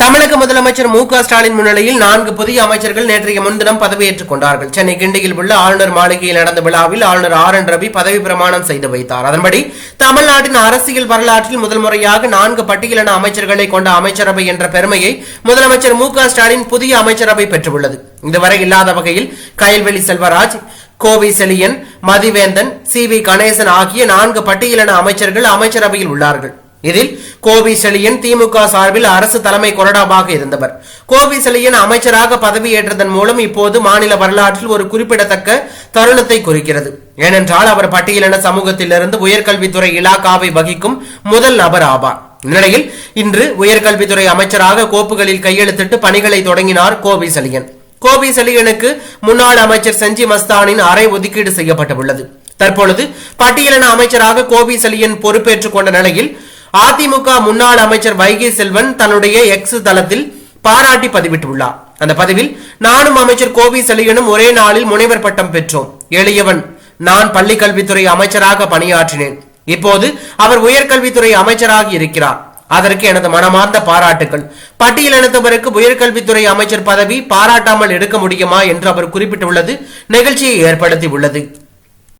தமிழக முதலமைச்சர் மு க ஸ்டாலின் முன்னிலையில் நான்கு புதிய அமைச்சர்கள் நேற்றைய முன்தினம் பதவியேற்றுக் கொண்டார்கள். சென்னை கிண்டியில் உள்ள ஆளுநர் மாளிகையில் நடந்த விழாவில் ஆளுநர் ஆர் என் ரவி பதவி பிரமாணம் செய்து வைத்தார். அதன்படி தமிழ்நாட்டின் அரசியல் வரலாற்றில் முதல் முறையாக நான்கு பட்டியலின அமைச்சர்களை கொண்ட அமைச்சரவை என்ற பெருமையை முதலமைச்சர் மு க ஸ்டாலின் புதிய அமைச்சரவை பெற்றுள்ளது. இதுவரை இல்லாத வகையில் கயல்வெளி செல்வராஜ் கோவை செலியன் மதிவேந்தன் சி வி கணேசன் ஆகிய நான்கு பட்டியலின அமைச்சர்கள் அமைச்சரவையில் உள்ளார்கள். இதில் கோவி செழியன் திமுக சார்பில் அரசு தலைமை கொறடாவாக இருந்தவர். கோவி செழியன் அமைச்சராக பதவியேற்றதன் மூலம் இப்போது மாநில வரலாற்றில் ஒரு குறிப்பிடத்தக்க தருணத்தை குறிக்கிறது. ஏனென்றால் அவர் பட்டியலின சமூகத்திலிருந்து உயர்கல்வித்துறை இலாக்காவை வகிக்கும் முதல் நபர் ஆவார். இந்நிலையில் இன்று உயர்கல்வித்துறை அமைச்சராக கோப்புகளில் கையெழுத்திட்டு பணிகளை தொடங்கினார் கோவி செலியன் கோபி செலியனுக்கு முன்னாள் அமைச்சர் செஞ்சி மஸ்தானின் அறை ஒதுக்கீடு செய்யப்பட்டுள்ளது. தற்பொழுது பட்டியலின அமைச்சராக கோபி செலியன் பொறுப்பேற்றுக் கொண்ட நிலையில் அதிமுக முன்னாள் அமைச்சர் வைகை செல்வன் தன்னுடைய எக்ஸ் தளத்தில் பாராட்டி பதிவிட்டுள்ளார். அந்த பதிவில் நானும் அமைச்சர் கோவி செழியனும் ஒரே நாளில் முனைவர் பட்டம் பெற்றோம். எளியவன் நான் பள்ளிக்கல்வித்துறை அமைச்சராக பணியாற்றினேன். இப்போது அவர் உயர்கல்வித்துறை அமைச்சராக இருக்கிறார். அதற்கு எனது மனமார்ந்த பாராட்டுகள் பட்டியலினத்தவருக்கு உயர்கல்வித்துறை அமைச்சர் பதவி பாராட்டாமல் எடுக்க முடியுமா என்று அவர் குறிப்பிட்டுள்ளது நெகிழ்ச்சியை ஏற்படுத்தி உள்ளது